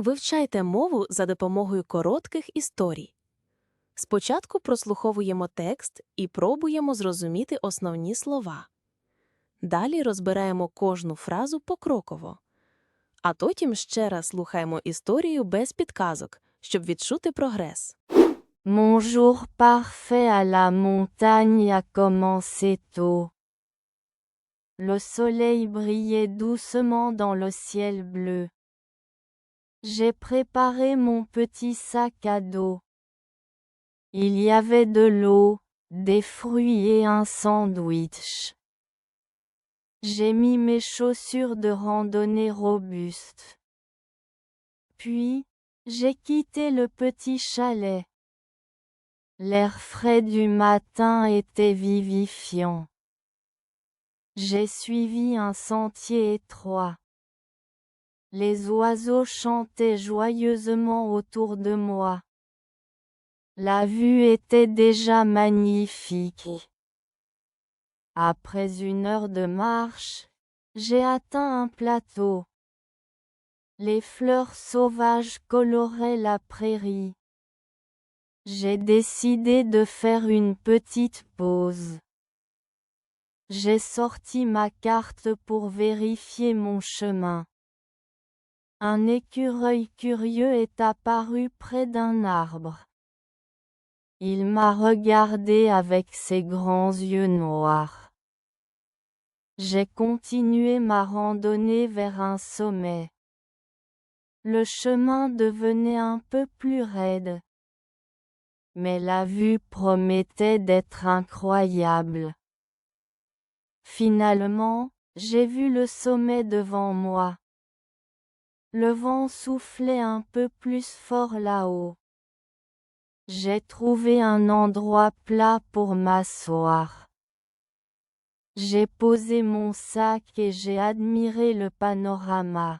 Вивчайте мову за допомогою коротких історій. Спочатку прослуховуємо текст і пробуємо зрозуміти основні слова. Далі розбираємо кожну фразу покроково. А потім ще раз слухаємо історію без підказок, щоб відчути прогрес. Mon jour parfait à la montagne a commencé tôt. Le soleil brillait doucement dans le ciel bleu. J'ai préparé mon petit sac à dos. Il y avait de l'eau, des fruits et un sandwich. J'ai mis mes chaussures de randonnée robustes. Puis, j'ai quitté le petit chalet. L'air frais du matin était vivifiant. J'ai suivi un sentier étroit. Les oiseaux chantaient joyeusement autour de moi. La vue était déjà magnifique. Après une heure de marche, j'ai atteint un plateau. Les fleurs sauvages coloraient la prairie. J'ai décidé de faire une petite pause. J'ai sorti ma carte pour vérifier mon chemin. Un écureuil curieux est apparu près d'un arbre. Il m'a regardé avec ses grands yeux noirs. J'ai continué ma randonnée vers un sommet. Le chemin devenait un peu plus raide. Mais la vue promettait d'être incroyable. Finalement, j'ai vu le sommet devant moi. Le vent soufflait un peu plus fort là-haut. J'ai trouvé un endroit plat pour m'asseoir. J'ai posé mon sac et j'ai admiré le panorama.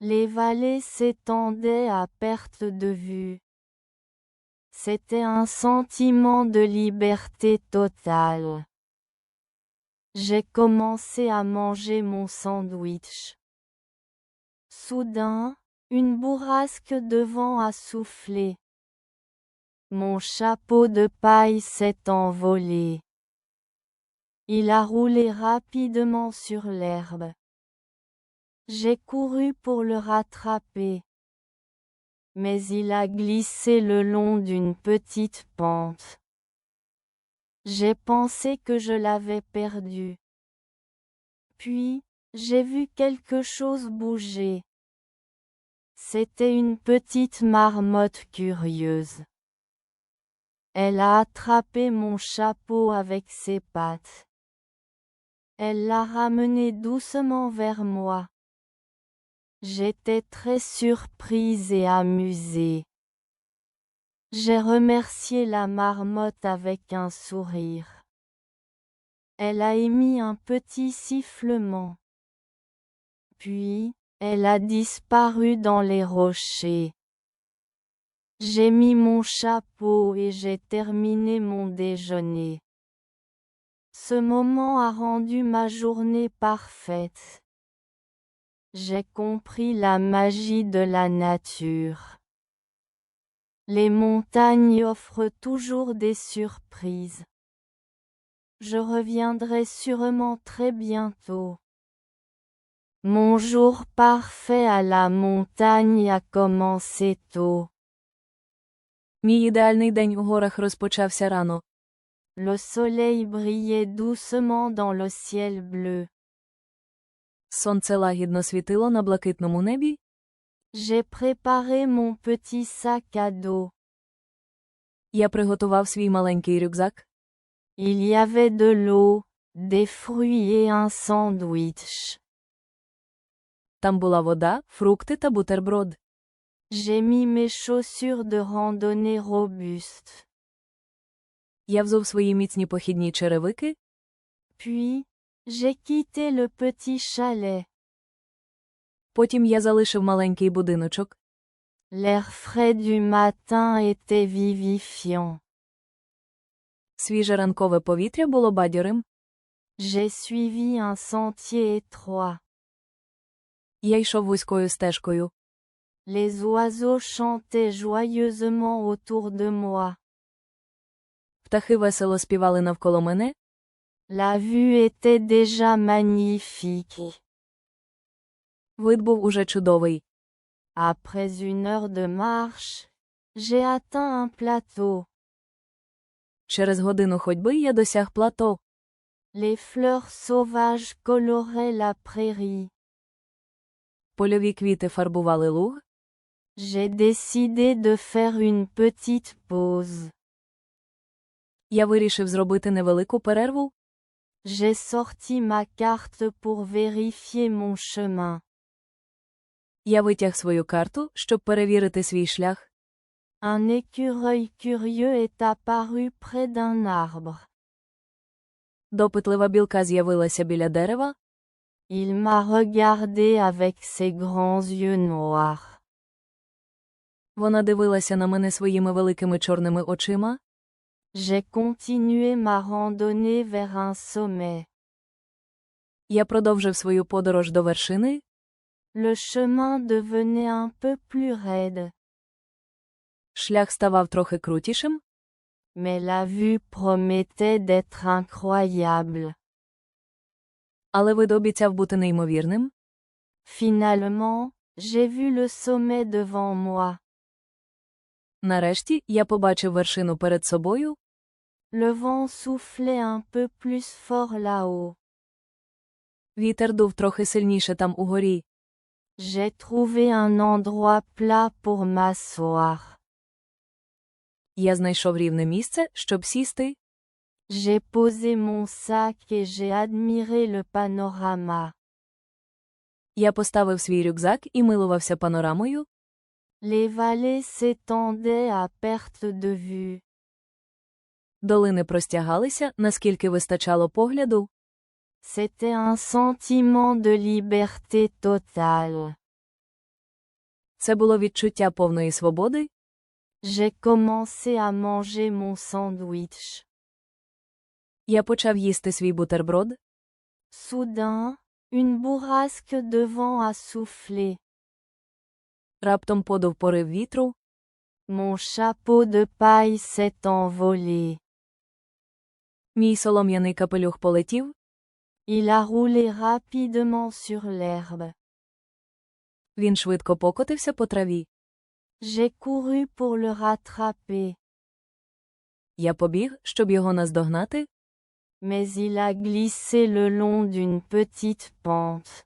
Les vallées s'étendaient à perte de vue. C'était un sentiment de liberté totale. J'ai commencé à manger mon sandwich. Soudain, une bourrasque de vent a soufflé. Mon chapeau de paille s'est envolé. Il a roulé rapidement sur l'herbe. J'ai couru pour le rattraper. Mais il a glissé le long d'une petite pente. J'ai pensé que je l'avais perdu. Puis, j'ai vu quelque chose bouger. C'était une petite marmotte curieuse. Elle a attrapé mon chapeau avec ses pattes. Elle l'a ramené doucement vers moi. J'étais très surprise et amusée. J'ai remercié la marmotte avec un sourire. Elle a émis un petit sifflement. Puis, elle a disparu dans les rochers. J'ai mis mon chapeau et j'ai terminé mon déjeuner. Ce moment a rendu ma journée parfaite. J'ai compris la magie de la nature. Les montagnes offrent toujours des surprises. Je reviendrai sûrement très bientôt. Mon jour parfait à la montagne a commencé tôt. Мій ідеальний день у горах розпочався рано. Le soleil brillait doucement dans le ciel bleu. Сонце лагідно світило на блакитному небі. J'ai préparé mon petit sac à dos. Я приготував свій маленький рюкзак. Il y avait de l'eau, des fruits et un sandwich. Там була вода, фрукти та бутерброд. J'ai mis mes chaussures de randonnée robustes. Я взув свої міцні похідні черевики. Puis, j'ai quitté le petit chalet. Потім я залишив маленький будиночок. L'air frais du matin était vivifiant. Свіже ранкове повітря було бадьорим. J'ai suivi un sentier étroit. Я йшов вузькою стежкою. Les oiseaux chantaient joyeusement autour de moi. Птахи весело співали навколо мене, La vue était déjà magnifique. вид був уже чудовий. Après une heure de marche, j'ai atteint un plateau. Через годину ходьби я досяг плато. Les fleurs sauvages coloraient la prairie. Польові квіти фарбували луг. J'ai décidé de faire une petite pause. Я вирішив зробити невелику перерву. J'ai sorti ma carte pour vérifier mon chemin. Я витяг свою карту, щоб перевірити свій шлях. Un écureuil curieux est apparu près d'un arbre. Допитлива білка з'явилася біля дерева. Il m'a regardé avec ses grands yeux noirs. Вона дивилася на мене своїми великими чорними очима. J'ai continué ma randonnée vers un sommet. Я продовжив свою подорож до вершини. Le chemin devenait un peu plus raide, Шлях ставав трохи крутішим, mais la vue promettait d'être incroyable. Але вид обіцяв бути неймовірним. Finalement, j'ai vu le sommet devant moi. Нарешті я побачив вершину перед собою. Le vent soufflait un peu plus fort là-haut. Вітер дув трохи сильніше там угорі. J'ai trouvé un endroit plat pour m'asseoir. Я знайшов рівне місце, щоб сісти. J'ai posé mon sac et j'ai admiré le panorama. Я поставив свій рюкзак і милувався панорамою. Les vallées s'étendaient à perte de vue. Долини простягалися, наскільки вистачало погляду. C'était un sentiment de liberté totale. Це було відчуття повної свободи. J'ai commencé à manger mon sandwich. Я почав їсти свій бутерброд. Soudain, une bourrasque de vent a soufflé. Раптом подув порив вітру. Mon chapeau de paille s'est envolé. Мій солом'яний капелюх полетів. Il a roulé rapidement sur l'herbe. Він швидко покотився по траві. J'ai couru pour le rattraper, Я побіг, щоб його наздогнати, mais il a glissé le long d'une petite pente.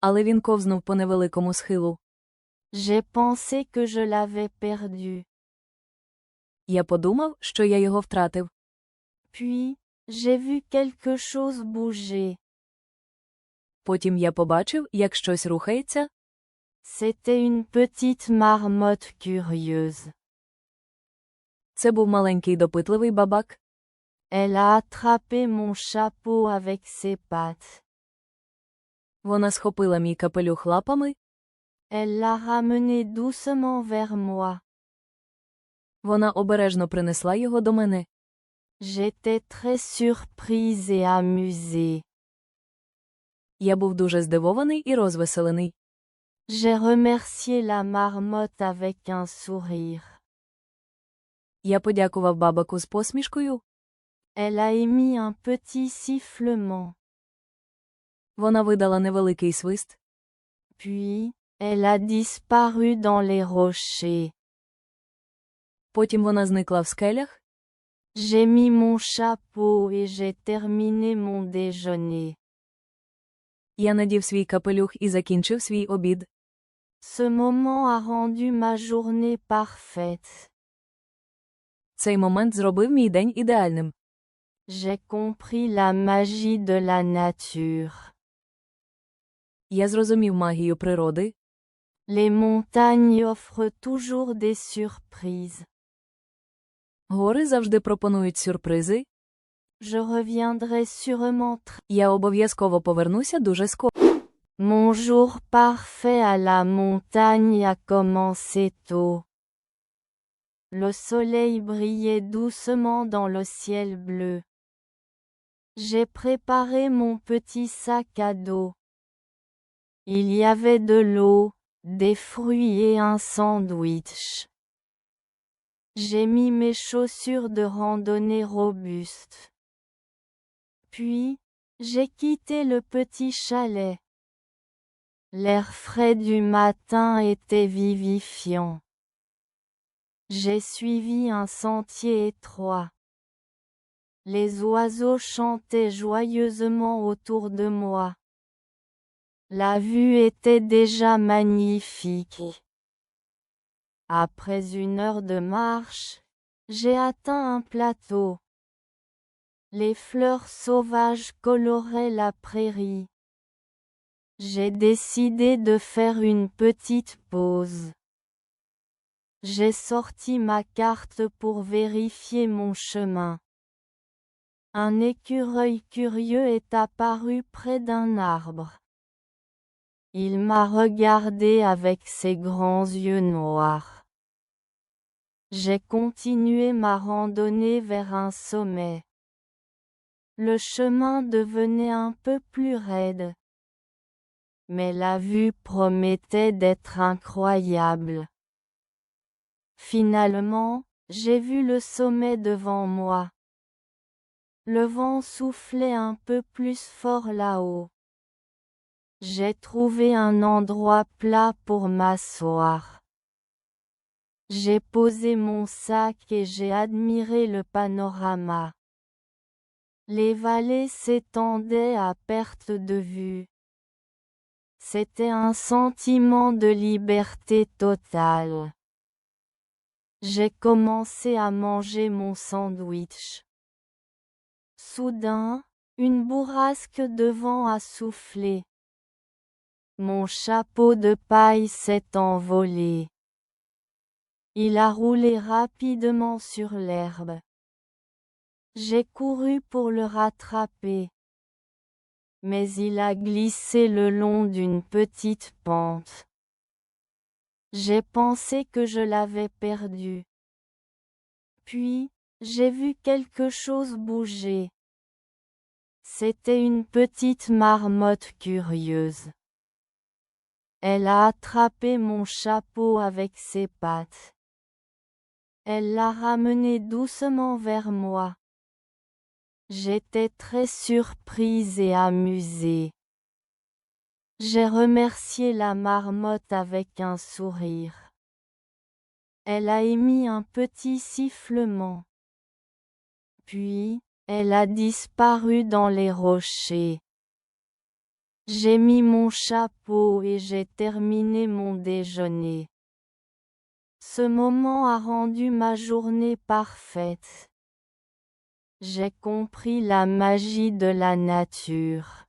але він ковзнув по невеликому схилу. J'ai pensé que je l'avais perdu. Я подумав, що я його втратив. Puis, j'ai vu quelque chose bouger. Потім я побачив, як щось рухається. C'était une petite marmotte curieuse. Це був маленький допитливий бабак. Elle a attrapé mon chapeau avec ses pattes. Вона схопила мій капелюх лапами. Elle l'a ramené doucement vers moi. Вона обережно принесла його до мене. J'étais très surprise et amusée. Я був дуже здивований і розвеселений. J'ai remercié la marmotte avec un sourire. Я подякував бабаку з посмішкою. Elle a émis un petit sifflement. Вона видала невеликий свист. Puis, elle a disparu dans les rochers. Потім вона зникла в скелях. J'ai mis mon chapeau et j'ai terminé mon déjeuner. Я надів свій капелюх і закінчив свій обід. Ce moment a rendu ma journée parfaite. Цей момент зробив мій день ідеальним. J'ai compris la magie de la nature. Я зрозумів магію природи. Les montagnes offrent toujours des surprises. Гори завжди пропонують сюрпризи. Je reviendrai sûrement très. Я обов'язково повернуся дуже скоро. Mon jour parfait à la montagne a commencé tôt. Le soleil brillait doucement dans le ciel bleu. J'ai préparé mon petit sac à dos. Il y avait de l'eau, des fruits et un sandwich. J'ai mis mes chaussures de randonnée robustes. Puis, j'ai quitté le petit chalet. L'air frais du matin était vivifiant. J'ai suivi un sentier étroit. Les oiseaux chantaient joyeusement autour de moi. La vue était déjà magnifique. Après une heure de marche, j'ai atteint un plateau. Les fleurs sauvages coloraient la prairie. J'ai décidé de faire une petite pause. J'ai sorti ma carte pour vérifier mon chemin. Un écureuil curieux est apparu près d'un arbre. Il m'a regardé avec ses grands yeux noirs. J'ai continué ma randonnée vers un sommet. Le chemin devenait un peu plus raide. Mais la vue promettait d'être incroyable. Finalement, j'ai vu le sommet devant moi. Le vent soufflait un peu plus fort là-haut. J'ai trouvé un endroit plat pour m'asseoir. J'ai posé mon sac et j'ai admiré le panorama. Les vallées s'étendaient à perte de vue. C'était un sentiment de liberté totale. J'ai commencé à manger mon sandwich. Soudain, une bourrasque de vent a soufflé. Mon chapeau de paille s'est envolé. Il a roulé rapidement sur l'herbe. J'ai couru pour le rattraper. Mais il a glissé le long d'une petite pente. J'ai pensé que je l'avais perdu. Puis, j'ai vu quelque chose bouger. C'était une petite marmotte curieuse. Elle a attrapé mon chapeau avec ses pattes. Elle l'a ramené doucement vers moi. J'étais très surprise et amusée. J'ai remercié la marmotte avec un sourire. Elle a émis un petit sifflement. Puis, elle a disparu dans les rochers. J'ai mis mon chapeau et j'ai terminé mon déjeuner. Ce moment a rendu ma journée parfaite. J'ai compris la magie de la nature.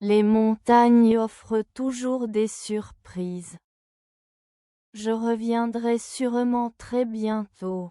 Les montagnes offrent toujours des surprises. Je reviendrai sûrement très bientôt.